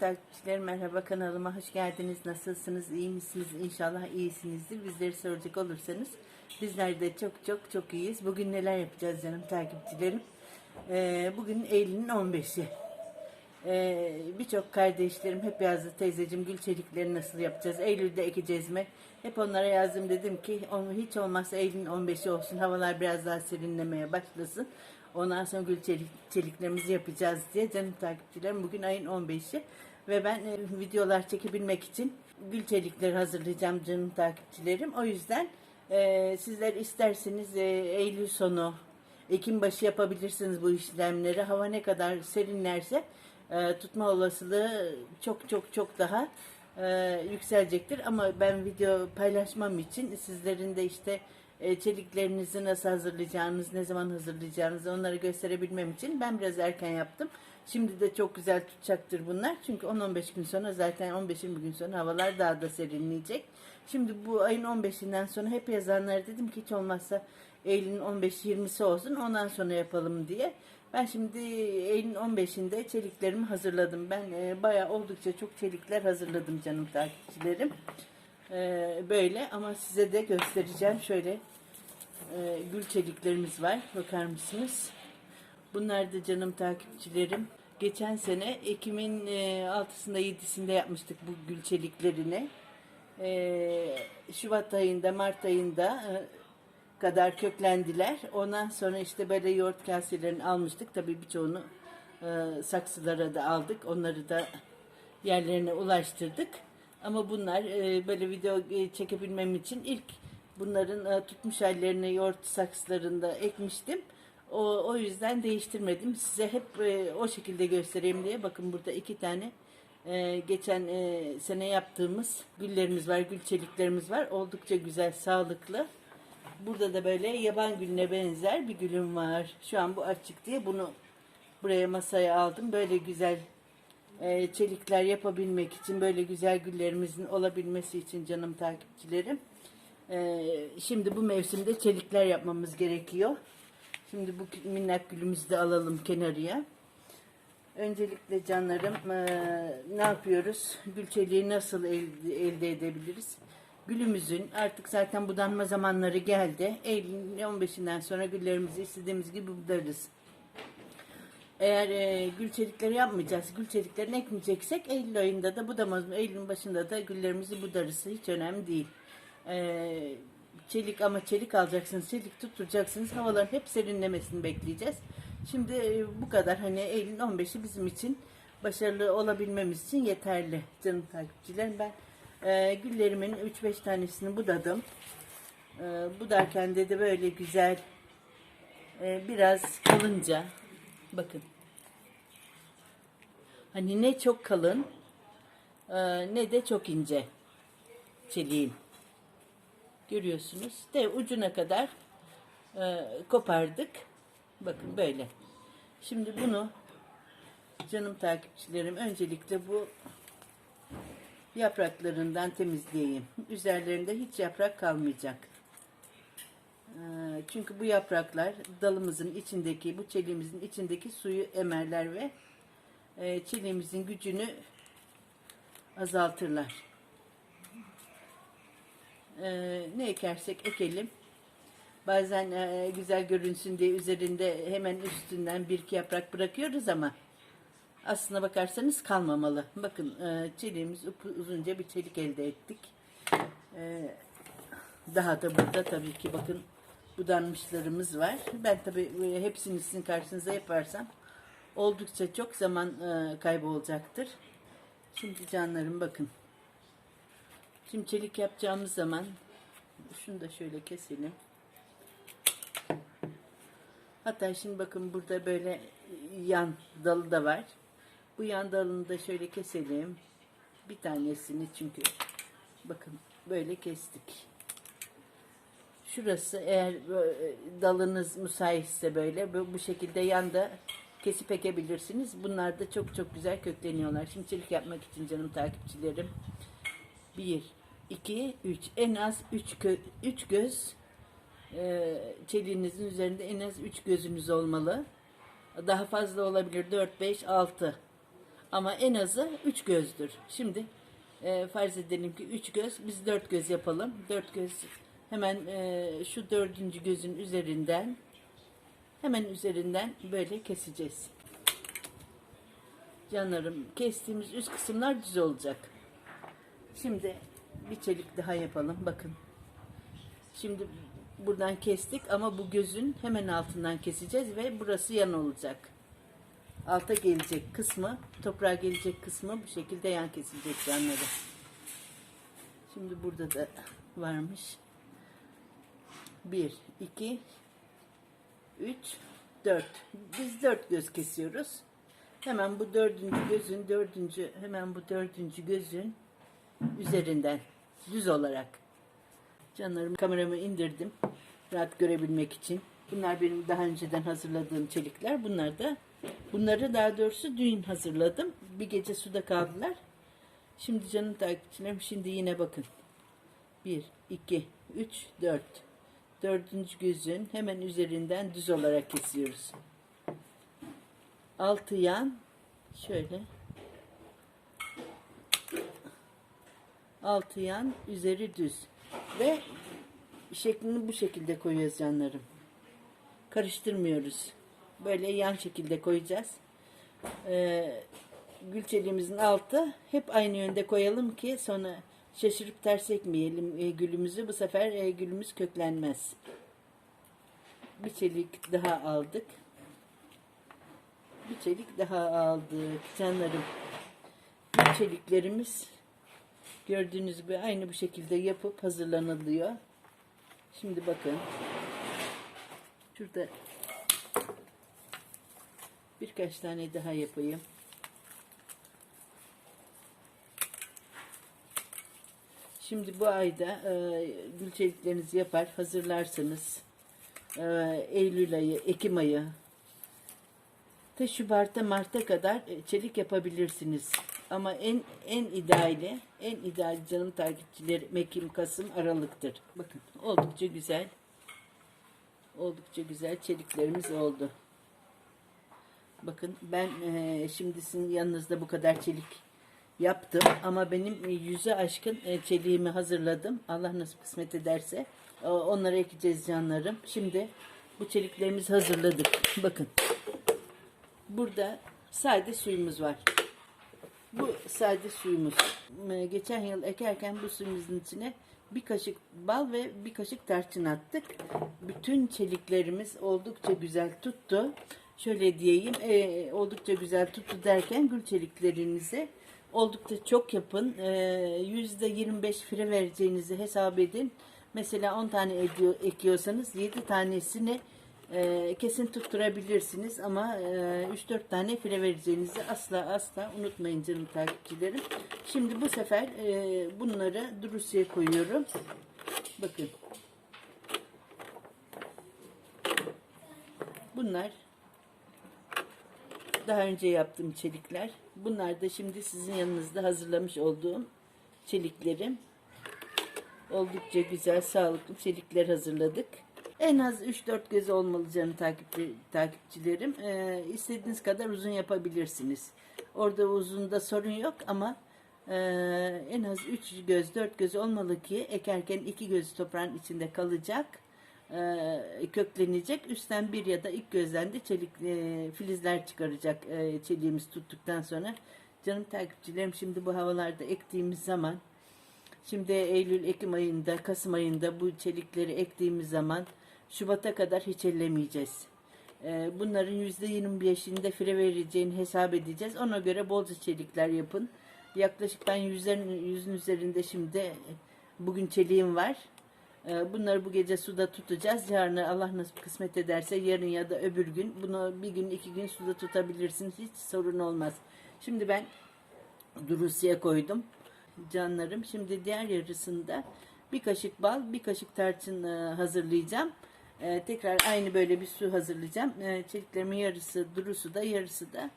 takipçilerim merhaba kanalıma hoş geldiniz. Nasılsınız? iyi misiniz? İnşallah iyisinizdir. Bizleri soracak olursanız bizler de çok çok çok iyiyiz. Bugün neler yapacağız canım takipçilerim? Ee, bugün Eylül'ün 15'i. Ee, Birçok kardeşlerim hep yazdı teyzeciğim gül çelikleri nasıl yapacağız? Eylül'de ekeceğiz mi? Hep onlara yazdım dedim ki hiç olmazsa Eylül'ün 15'i olsun. Havalar biraz daha serinlemeye başlasın. Ondan sonra gül çelik, çeliklerimizi yapacağız diye canım takipçilerim. Bugün ayın 15'i ve ben e, videolar çekebilmek için gül çelikleri hazırlayacağım canım takipçilerim. O yüzden e, sizler isterseniz e, Eylül sonu, Ekim başı yapabilirsiniz bu işlemleri. Hava ne kadar serinlerse e, tutma olasılığı çok çok çok daha e, yükselecektir. Ama ben video paylaşmam için sizlerin de işte e, çeliklerinizi nasıl hazırlayacağınız, ne zaman hazırlayacağınızı onları gösterebilmem için ben biraz erken yaptım. Şimdi de çok güzel tutacaktır bunlar. Çünkü 10-15 gün sonra zaten 15-20 gün sonra havalar daha da serinleyecek. Şimdi bu ayın 15'inden sonra hep yazanlara dedim ki hiç olmazsa Eylül'ün 15-20'si olsun ondan sonra yapalım diye. Ben şimdi Eylül'ün 15'inde çeliklerimi hazırladım. Ben e, bayağı oldukça çok çelikler hazırladım canım takipçilerim. E, böyle ama size de göstereceğim. Şöyle e, gül çeliklerimiz var. Bakar mısınız? Bunlar da canım takipçilerim. Geçen sene Ekim'in e, 6'sında 7'sinde yapmıştık bu gül çeliklerini. E, Şubat ayında, Mart ayında e, kadar köklendiler. Ondan sonra işte böyle yoğurt kaselerini almıştık. Tabii birçoğunu e, saksılara da aldık. Onları da yerlerine ulaştırdık. Ama bunlar e, böyle video e, çekebilmem için ilk bunların e, tutmuş hallerini yoğurt saksılarında ekmiştim. O, o yüzden değiştirmedim. Size hep e, o şekilde göstereyim diye. Bakın burada iki tane e, geçen e, sene yaptığımız güllerimiz var, gül çeliklerimiz var. Oldukça güzel, sağlıklı. Burada da böyle yaban gülüne benzer bir gülüm var. Şu an bu açık diye bunu buraya masaya aldım. Böyle güzel e, çelikler yapabilmek için, böyle güzel güllerimizin olabilmesi için canım takipçilerim. E, şimdi bu mevsimde çelikler yapmamız gerekiyor. Şimdi bu minnak gülümüzü de alalım kenarıya. Öncelikle canlarım eee, ne yapıyoruz? Gül çeliği nasıl elde, edebiliriz? Gülümüzün artık zaten budanma zamanları geldi. Eylül'ün 15'inden sonra güllerimizi istediğimiz gibi budarız. Eğer e, gül yapmayacağız, gül çeliklerini ekmeyeceksek Eylül ayında da budamaz, Eylül'ün başında da güllerimizi budarız. Hiç önemli değil. E, çelik ama çelik alacaksınız, çelik tutturacaksınız. Havaların hep serinlemesini bekleyeceğiz. Şimdi e, bu kadar hani Eylül'ün 15'i bizim için başarılı olabilmemiz için yeterli canım takipçilerim. Ben e, güllerimin 3-5 tanesini budadım. E, budarken de böyle güzel e, biraz kalınca bakın hani ne çok kalın e, ne de çok ince çeliğin görüyorsunuz. De ucuna kadar e, kopardık. Bakın böyle. Şimdi bunu canım takipçilerim öncelikle bu yapraklarından temizleyeyim. Üzerlerinde hiç yaprak kalmayacak. Ee, çünkü bu yapraklar dalımızın içindeki, bu çeliğimizin içindeki suyu emerler ve e, çeliğimizin gücünü azaltırlar. Ee, ne ekersek ekelim. Bazen e, güzel görünsün diye üzerinde hemen üstünden bir iki yaprak bırakıyoruz ama aslına bakarsanız kalmamalı. Bakın e, çeliğimiz uzunca bir çelik elde ettik. E, daha da burada tabii ki bakın budanmışlarımız var. Ben tabii e, hepsini sizin karşınıza yaparsam oldukça çok zaman e, kaybı olacaktır. Şimdi canlarım bakın. Şimdi çelik yapacağımız zaman şunu da şöyle keselim. Hatta şimdi bakın burada böyle yan dalı da var. Bu yan dalını da şöyle keselim. Bir tanesini çünkü bakın böyle kestik. Şurası eğer böyle dalınız müsaitse böyle bu, şekilde yanda kesip ekebilirsiniz. Bunlar da çok çok güzel kökleniyorlar. Şimdi çelik yapmak için canım takipçilerim. 1, 2, 3 en az 3 3 göz e, çeliğinizin üzerinde en az 3 gözünüz olmalı. Daha fazla olabilir 4, 5, 6. Ama en azı üç gözdür. Şimdi e, farz edelim ki üç göz, biz dört göz yapalım. Dört göz hemen e, şu dördüncü gözün üzerinden hemen üzerinden böyle keseceğiz. Canlarım kestiğimiz üst kısımlar düz olacak. Şimdi bir çelik daha yapalım. Bakın. Şimdi buradan kestik ama bu gözün hemen altından keseceğiz ve burası yan olacak. Alta gelecek kısmı, toprağa gelecek kısmı bu şekilde yan kesilecek canları. Şimdi burada da varmış. 1, 2, 3, 4. Biz 4 göz kesiyoruz. Hemen bu dördüncü gözün, dördüncü, hemen bu dördüncü gözün üzerinden düz olarak. Canlarım kameramı indirdim rahat görebilmek için. Bunlar benim daha önceden hazırladığım çelikler. Bunlar da bunları daha doğrusu dün hazırladım. Bir gece suda kaldılar. Şimdi canım takipçilerim şimdi yine bakın. 1, 2, 3, 4. Dördüncü gözün hemen üzerinden düz olarak kesiyoruz. Altı yan şöyle altı yan üzeri düz. Ve şeklini bu şekilde koyuyoruz canlarım karıştırmıyoruz. Böyle yan şekilde koyacağız. Ee, gül çeliğimizin altı. Hep aynı yönde koyalım ki sonra şaşırıp ters ekmeyelim. E, gülümüzü bu sefer e, gülümüz köklenmez. Bir çelik daha aldık. Bir çelik daha aldık canlarım. Bu çeliklerimiz gördüğünüz gibi aynı bu şekilde yapıp hazırlanılıyor şimdi bakın şurada birkaç tane daha yapayım Şimdi bu ayda e, gül çeliklerinizi yapar, hazırlarsınız. E, Eylül ayı, Ekim ayı, ta Şubat'a Mart'a kadar e, çelik yapabilirsiniz. Ama en en ideali, en ideal canım takipçilerim Ekim, Kasım, Aralık'tır. Bakın oldukça güzel. Oldukça güzel çeliklerimiz oldu. Bakın ben e, şimdi sizin yanınızda bu kadar çelik yaptım ama benim yüze aşkın e, çeliğimi hazırladım. Allah nasip kısmet ederse e, onları ekeceğiz canlarım. Şimdi bu çeliklerimizi hazırladık. Bakın. Burada sade suyumuz var. Bu sade suyumuz. E, Geçen yıl ekerken bu suyumuzun içine bir kaşık bal ve bir kaşık tarçın attık. Bütün çeliklerimiz oldukça güzel tuttu. Şöyle diyeyim, e, oldukça güzel tuttu derken gül çeliklerinizi oldukça çok yapın. E, Yüzde 25 fire vereceğinizi hesap edin. Mesela 10 tane ediyor, ekiyorsanız 7 tanesini e, kesin tutturabilirsiniz ama e, 3-4 tane fire vereceğinizi asla asla unutmayın canım takipçilerim. Şimdi bu sefer e, bunları Drusya'ya koyuyorum. Bakın. Bunlar daha önce yaptığım çelikler. Bunlar da şimdi sizin yanınızda hazırlamış olduğum çeliklerim. Oldukça güzel, sağlıklı çelikler hazırladık. En az 3-4 göz olmalı canım takipçi, takipçilerim. Ee, istediğiniz kadar uzun yapabilirsiniz. Orada uzunda sorun yok ama e, en az 3 göz, 4 göz olmalı ki ekerken 2 göz toprağın içinde kalacak e, köklenecek. Üstten bir ya da ilk gözden de çelik e, filizler çıkaracak e, çeliğimiz tuttuktan sonra. Canım takipçilerim şimdi bu havalarda ektiğimiz zaman şimdi Eylül, Ekim ayında, Kasım ayında bu çelikleri ektiğimiz zaman Şubat'a kadar hiç ellemeyeceğiz. E, bunların %25'inde fire vereceğini hesap edeceğiz. Ona göre bolca çelikler yapın. Yaklaşık ben yüzlerin, yüzün üzerinde şimdi bugün çeliğim var. Ee, Bunları bu gece suda tutacağız. Yarın Allah nasip kısmet ederse yarın ya da öbür gün bunu bir gün iki gün suda tutabilirsiniz. Hiç sorun olmaz. Şimdi ben Durusya koydum. Canlarım. Şimdi diğer yarısında bir kaşık bal, bir kaşık tarçın e, hazırlayacağım. E, tekrar aynı böyle bir su hazırlayacağım. E, çeliklerimin yarısı duru suda, yarısı da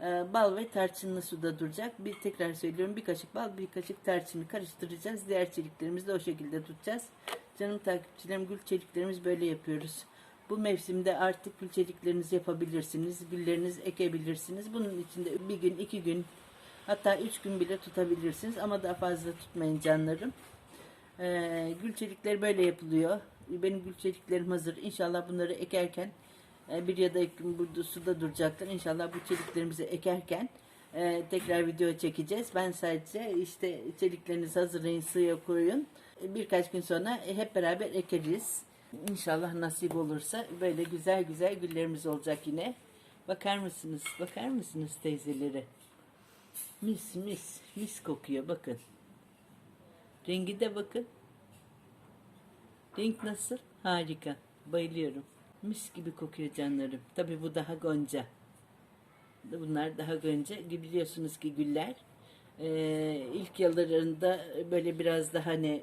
e, bal ve tarçınlı suda duracak. Bir tekrar söylüyorum bir kaşık bal, bir kaşık tarçını karıştıracağız. Diğer çeliklerimizi de o şekilde tutacağız. Canım takipçilerim gül çeliklerimiz böyle yapıyoruz. Bu mevsimde artık gülçeliklerinizi yapabilirsiniz, güllerinizi ekebilirsiniz. Bunun içinde bir gün, iki gün, hatta üç gün bile tutabilirsiniz ama daha fazla tutmayın canlarım. Ee, gülçelikler böyle yapılıyor. Benim gülçeliklerim hazır. İnşallah bunları ekerken e, bir ya da iki gün burada suda duracaklar. İnşallah bu çeliklerimizi ekerken e, tekrar video çekeceğiz. Ben sadece işte çeliklerinizi hazırlayın, suya koyun. E, Birkaç gün sonra hep beraber ekeriz. İnşallah nasip olursa böyle güzel güzel güllerimiz olacak yine. Bakar mısınız? Bakar mısınız teyzeleri? Mis mis mis kokuyor bakın. Rengi de bakın. Renk nasıl? Harika. Bayılıyorum. Mis gibi kokuyor canlarım. Tabii bu daha gonca. Bunlar daha gonca. Biliyorsunuz ki güller eee, ilk yıllarında böyle biraz daha hani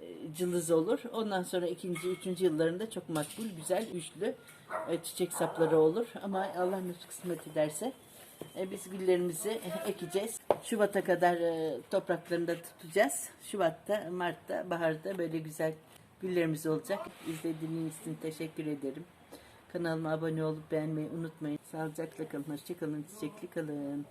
e, cılız olur. Ondan sonra ikinci, üçüncü yıllarında çok makbul, güzel, güçlü e, çiçek sapları olur. Ama Allah nasip kısmet ederse e, biz güllerimizi ekeceğiz. Şubat'a kadar e, topraklarında tutacağız. Şubat'ta, Mart'ta, baharda böyle güzel güllerimiz olacak. İzlediğiniz için teşekkür ederim. Kanalıma abone olup beğenmeyi unutmayın. Sağlıcakla kalın, hoşçakalın, çiçekli kalın.